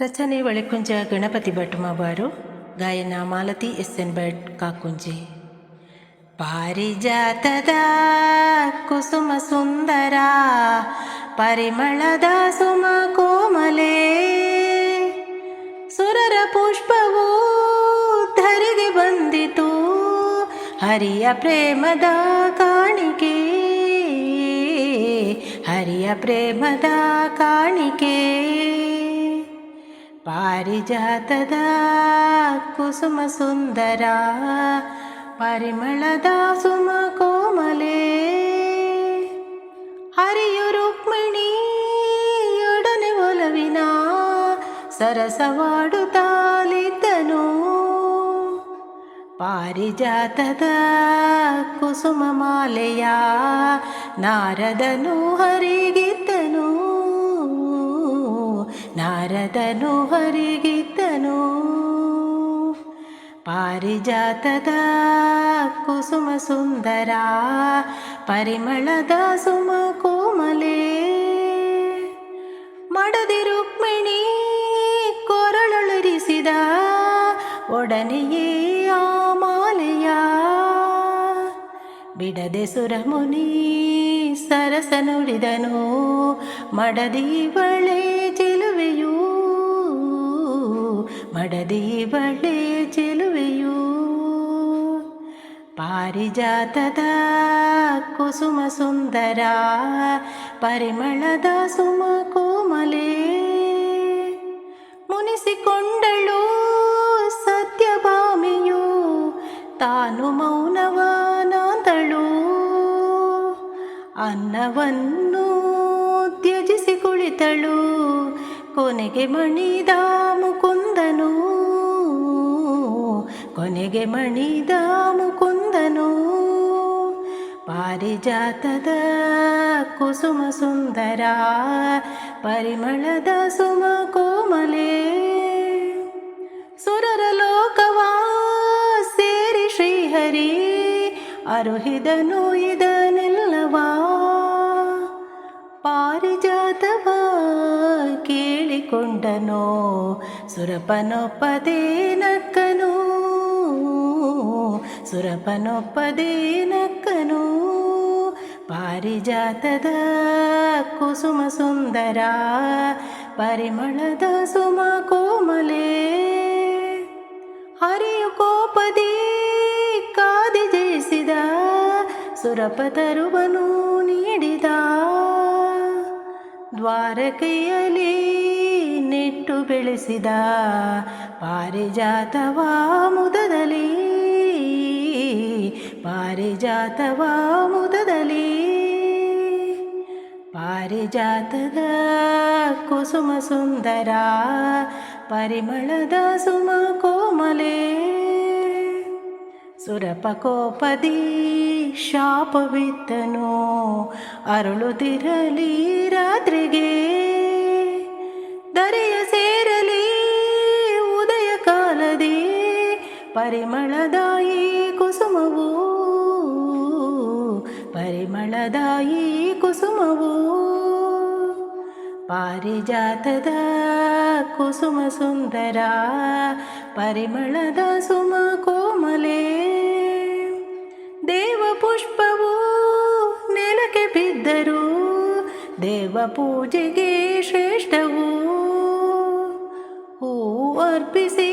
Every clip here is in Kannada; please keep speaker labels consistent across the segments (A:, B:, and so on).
A: ರಚನೆ ಒಳಕುಂಜ ಗಣಪತಿ ಭಟ್ ಮಾಬಾರು ಗಾಯನ ಮಾಲತಿ ಎಸ್ ಎನ್ ಭಟ್ ಕಾಕುಂಜಿ. ಪಾರಿಜಾತದ ಕುಸುಮ ಸುಂದರ, ಪರಿಮಳದ ಸುಮ ಕೋಮಲೆ. ಸುರರ ಪುಷ್ಪವು ಧರಿಗೆ ಬಂದಿತು, ಹರಿಯ ಪ್ರೇಮದ ಕಾಣಿಕೆ. ಹರಿಯ ಪ್ರೇಮದ ಕಾಣಿಕೆ. ಪಾರಿಜಾತದ ಕುಸುಮ ಸುಂದರ, ಪರಿಮಳದ ಸುಮ ಕೋಮಲೆ. ಹರಿಯು ರುಕ್ಮಿಣಿಯೊಡನೆ ಒಲವಿನ ಸರಸವಾಡುತ್ತಾಲಿದ್ದನು. ಪಾರಿಜಾತದ ಕುಸುಮ ಮಾಲೆಯ ನಾರದನು ಹರಿಗಿದ್ದನು. ನಾರದನು ಹರಿಗಿದ್ದನು. ಪಾರಿಜಾತದ ಕುಸುಮ ಸುಂದರ, ಪರಿಮಳದ ಸುಮ ಕೋಮಲೆ. ಮಡದಿ ರುಕ್ಮಿಣಿ ಕೊರಳೊಳರಿಸಿದ, ಒಡನೆಯೇ ಆ ಮಾಲೆಯ ಬಿಡದೆ ಸುರಮುನಿ ಸರಸ ನುಡಿದನು ಮಡದಿ ಬಳೆ ಮಡದಿ ಬಳೆ ಚೆಲುವೆಯೂ ಪಾರಿಜಾತದ ಕುಸುಮ ಸುಂದರ ಪರಿಮಳದ ಸುಮ ಕೋಮಲೆ ಮುನಿಸಿಕೊಂಡಳು ಸತ್ಯಭಾಮಿಯು ತಾನು ಮೌನವಾನಾದಳು ಅನ್ನವನ್ನು ತ್ಯಜಿಸಿ ಕುಳಿತಳು ಕೊನೆಗೆ ಮಣಿದ ಮುಕುಂದನು ಕೊನೆಗೆ ಮಣಿದ ಮುಕುಂದನು ಪಾರಿಜಾತದ ಕುಸುಮ ಸುಂದರ, ಪರಿಮಳದ ಸುಮ ಕೋಮಲೆ. ಸುರರ ಲೋಕವ ಸೇರಿ ಶ್ರೀಹರಿ, ಅರುಹಿದನು ಇದನೆಲ್ಲವಾ. ಪಾರಿಜಾತವ ಕೇಳಿಕೊಂಡನೋ, ಸುರಪನೊಪ್ಪದೇ ನಕ್ಕನು. ಸುರಪನೊಪ್ಪದೇ ನಕ್ಕನು ಪಾರಿಜಾತದ ಕುಸುಮ ಸುಂದರ, ಪರಿಮಳದ ಸುಮ ಕೋಮಲೆ. ಹರಿಯು ಕೋಪದಿ ಕಾದಿ ಜಯಿಸಿದ, ಸುರಪತರುವನು ನೀಡಿದ. ದ್ವಾರಕೆಯಲ್ಲಿ ನೆಟ್ಟು ಬೆಳೆಸಿದ ಪಾರಿಜಾತವ ಮುದದಲ್ಲಿ ಪಾರಿಜಾತವ ಮುದದಲ್ಲಿ. ಪಾರಿಜಾತದ ಕುಸುಮ ಸುಂದರ, ಪರಿಮಳದ ಸುಮ ಕೋಮಲೆ. ಸುರಪಕೋಪದಿ ಶಾಪವಿತ್ತನು ಅರಳುತ್ತಿರಲಿ ರಾತ್ರಿಗೆ. ದರೆಯ ಸೇರಲಿ ಉದಯ ಕಾಲದಿ ಪರಿಮಳದಾಯಿ ಕುಸುಮವು ಪರಿಮಳದಾಯಿ ಕುಸುಮವು ಪಾರಿಜಾತದ ಕುಸುಮ ಸುಂದರ ಪರಿಮಳದ ಸುಮ ಕೋಮಲೆ. ದೇವ ಪುಷ್ಪವು ನೆಲಕ್ಕೆ ಬಿದ್ದರು ದೇವ ಪೂಜೆಗೆ ಶ್ರೇಷ್ಠವು. ಹೂ ಅರ್ಪಿಸಿ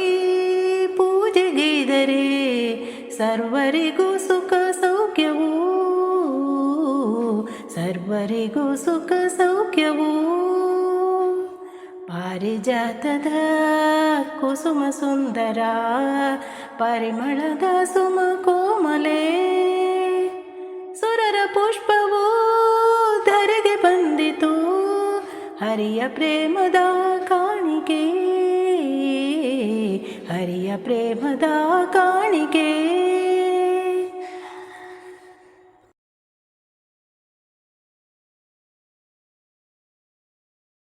A: ಪೂಜೆಗೈದರೆ ಸರ್ವರಿಗೂ ಸುಖ ಸರ್ವರಿಗೂ ಸುಖ ಸೌಖ್ಯವು ಪಾರಿಜಾತದ ಕುಸುಮ ಸುಂದರ ಪರಿಮಳದ ಸುಮ ಕೋಮಲೆ ಸುರರ ಪುಷ್ಪವು ಧರೆಗೆ ಬಂದಿತು ಹರಿಯ ಪ್ರೇಮದ ಕಾಣಿಕೆ ಹರಿಯ ಪ್ರೇಮದ ಕಾಣಿಕೆ